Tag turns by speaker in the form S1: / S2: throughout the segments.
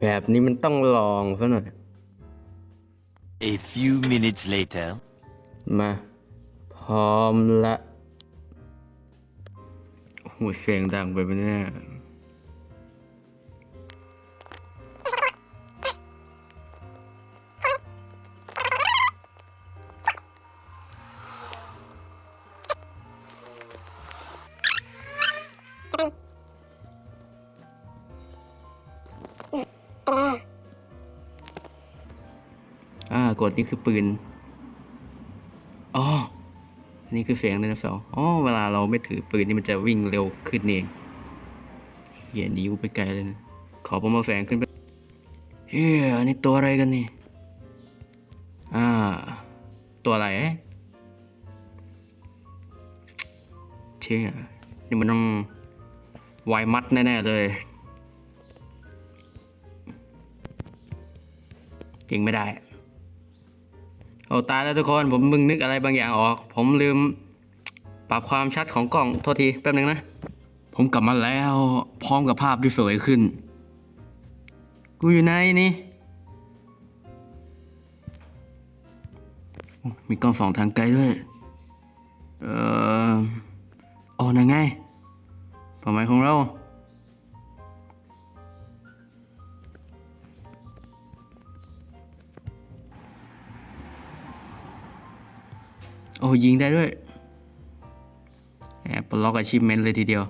S1: แบบนี้มันต้องลองซะหน่อย
S2: A few minutes later.
S1: มา พร้อมละโอ้โหเสียงดังไปปะเนี่ยากดนี่คือปืน อ๋อ นี่คือเสียงไดโนเสาร์อ๋อ เวลาเราไม่ถือปืนนี่มันจะวิ่งเร็วขึ้นเองเหี้ยหนีกูไปไกลเลยนะ ขอผมมาแฝงขึ้นไป เฮ้ย อันนี้ตัวอะไรกันนี่ อ่า ตัวอะไรเอ๊ะเชี่ยนี่มันต้องไวมัดแน่ ๆ เลยจริงไม่ได้ โอ้ตายแล้วทุกคนผมมึงนึกอะไรบางอย่างออก ผมลืมปรับความชัดของกล้องโทษทีแป๊บนึงนะ ผมกลับมาแล้วพร้อมกับภาพที่สวยขึ้น กูอยู่ไหนนี้มีกล้องสองทางไกลด้วย เอออ๋อนั่นไงเป้าหมายของเรา อ้ยิงได้ด้วยแอบปลดล็อกอาชีพเมนเลยทีเดียว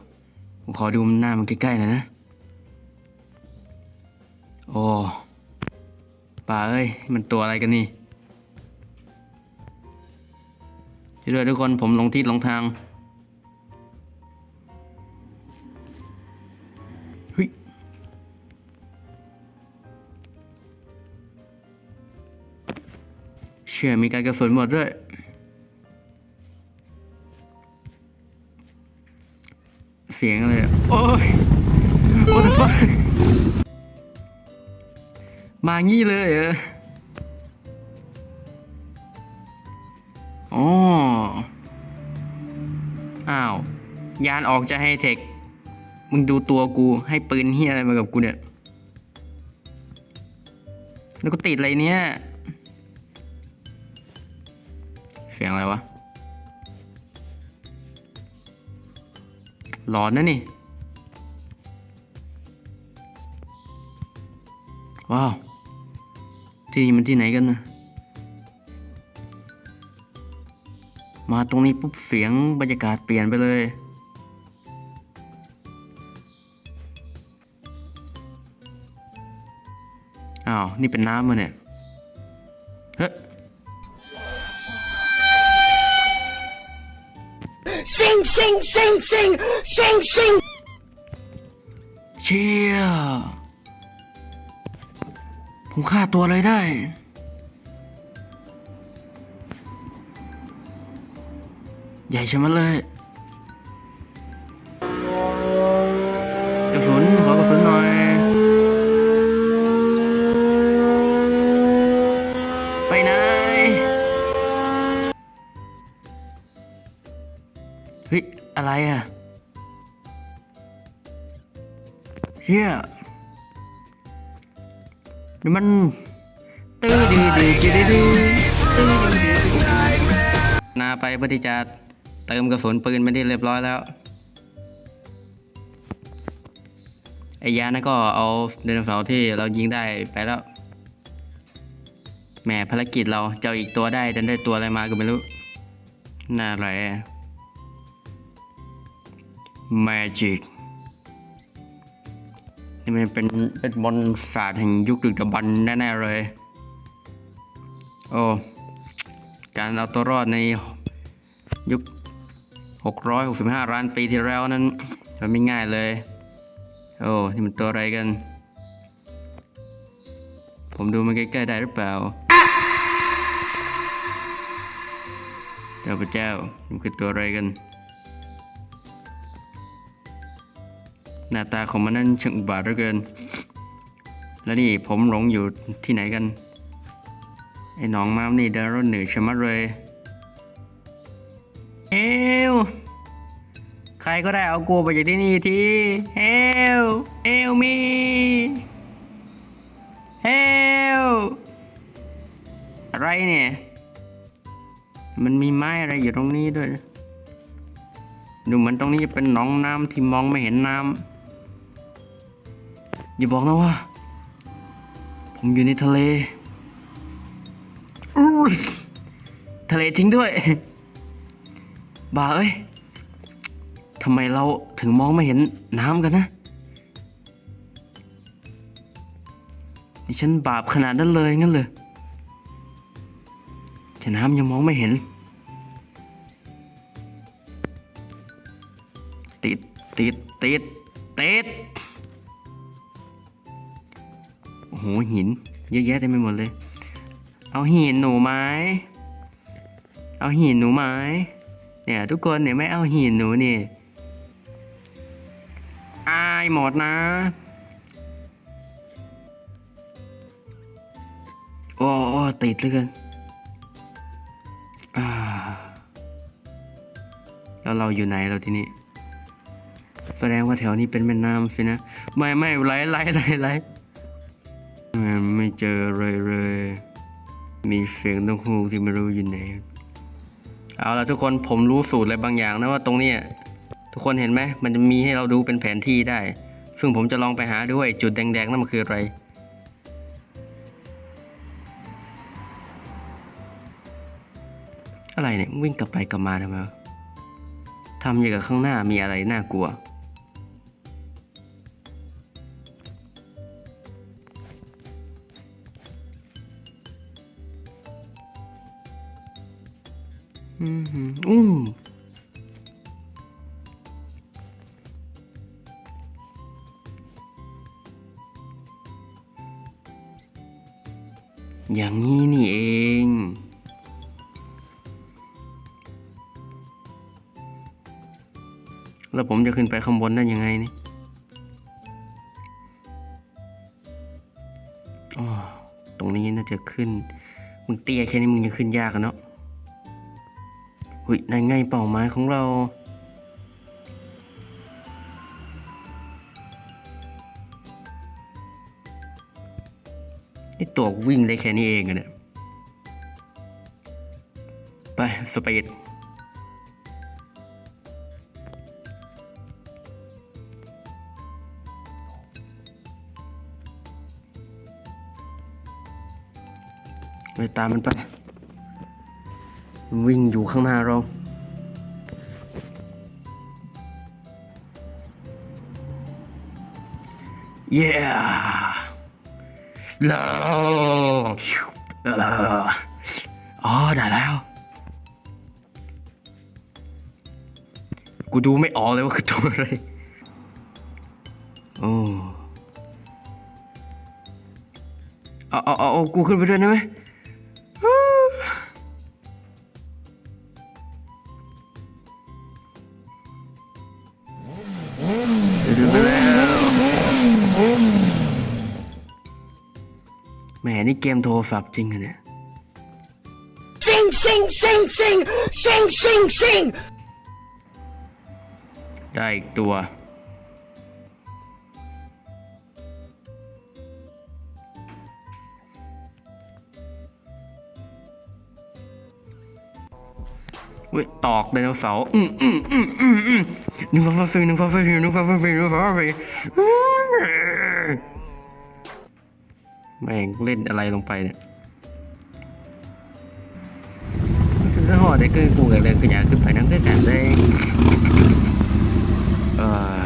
S1: ผมขอดูหน้ามันใกล้ๆหน่อยนะ โอ้ป่าเอ้ย มันตัวอะไรกันนี่ช่วยด้วยทุกคนผมลงทิศหลงทางเฮ้ยเชื่อมีการกระสุนหมดด้วย เสียงอะไรอะโอ้ยมางี้เลยเหรออ๋ออ้าว ยานออกจะให้เทค มึงดูตัวกูให้ปืนเฮียอะไรมากับกูเนี่ย แล้วก็ติดอะไรเนี่ย เสียงอะไรวะ หลอนนะนี่ ว้าว ที่นี่มันที่ไหนกันนะ มาตรงนี้ปุ๊บเสียงบรรยากาศเปลี่ยนไปเลย อ้าว นี่เป็นน้ำมาเนี่ย
S3: sing, sing, sing, sing,
S1: เชี่ยผมฆ่าตัวอะไรได้ ใหญ่ช่ไหมเลยกระสุนขอกระสุนหน่อย ไปไหน เฮ้ย อะไรอะเชี่ยนี่มันตื้อดีดีดีดีดีตื้อดีดีนาไปเพื่อที่จะเติมกระสุนปืนไปที่เรียบร้อยแล้วไอ้ยานั่นก็เอาไดโนเสาร์ที่เรายิงได้ไปแล้วแหมภารกิจเราเจ้าอีกตัวได้ดันได้ตัวอะไรมาก็ไม่รู้น่าอะไรอะ Magic นี่มันเป็นเวทมนต์ศาสตร์แห่งยุคดึกดำบรรพ์แน่ๆเลย โอ้ การเอาตัวรอดในยุค 665 ล้านปีที่แล้วนั้นมันไม่ง่ายเลย โอ้ นี่มันตัวอะไรกัน ผมดูมันใกล้ๆได้หรือเปล่าเจ้าพระเจ้า มันคือตัวอะไรกัน หน้าตาของมันนั้นช่างอุบาทเหลือเกิน แล้วนี่ผมหลงอยู่ที่ไหนกัน ไอ้หนองม้ามนี่เดินรถเหนื่อยชะมัดเลย เอวใครก็ได้เอากูไปจากที่นี่ทีเอวเอวมี เฮล อะไรเนี่ย มันมีไม้อะไรอยู่ตรงนี้ด้วย ดูเหมือนตรงนี้จะเป็นหนองน้ำที่มองไม่เห็นน้ำ อย่าบอกนะว่า ผมอยู่ในทะเลทะเลจริงด้วยบาเอ้ยทำไมเราถึงมองไม่เห็นน้ำกันนะนี่ฉันบาปขนาดนั้นเลยงั้นเลยแต่น้ำยังมองไม่เห็น ติด ติด ติด ติด โอ้โหหิน เยอะแยะเต็มไปหมดเลย เอาหินหนูไหมเอาหินหนูไหมเนี่ยทุกคนเนี่ยไม่เอาหินหนูนี่อายหมดนะ โอ้โอติดเลยกันแล้วเราอยู่ไหนเราที่นี่แสดงว่าแถวนี้เป็นแม่น้ำสินะ ไม่ไม่ไหลไหลไหลไหล ไม่เจอเลยเลย มีเสียงนกฮูกที่ไม่รู้อยู่ไหน เอาละทุกคนผมรู้สูตรอะไรบางอย่างนะว่าตรงเนี้ยทุกคนเห็นไหมมันจะมีให้เราดูเป็นแผนที่ได้ ซึ่งผมจะลองไปหาด้วยจุดแดงๆนั่นมันคืออะไรอะไรเนี่ยวิ่งกลับไปกลับมาทำไมทำอย่างกับข้างหน้ามีอะไรน่ากลัว อืมอย่างนี้นี่เอง แล้วผมจะขึ้นไปข้างบนได้ยังไงนี่อ๋อตรงนี้น่าจะขึ้น มึงเตี้ยแค่นี้มึงยังขึ้นยากอะเนาะ หุยนั่นไงเป้าหมายของเรา นี่ตัววิ่งได้แค่นี้เองอะเนี่ย ไปสปีดไปตามมันไป วิ่งอยู่ข้างหน้าเรา เย้ลาลาอ๋อได้แล้ว กูดูไม่ออกเลยว่าคือตัวอะไรโอ้เอาเอาเอาเอากูขึ้นไปด้วยได้ไหม นี่เกมโทรศัพท์จริงอะเนี่ย
S3: Sing, sing, sing, sing, sing, sing, sing.
S1: ได้อีกตัวเว้ยตอกไดโนเสาร์อืมอืมอืมอืมอืมหนึ่งฟ้าฟ้าฟีหนึ่งฟ้าฟ้าฟีหนึ่งฟ้าฟ้าฟีหนึ่งฟ้าฟ้าฟี แม่งเล่นอะไรลงไปเนี่ยคือก็หอได้คือกูกับเรื่องขยะคือไปนั่งด้วยกันได้เอ่อ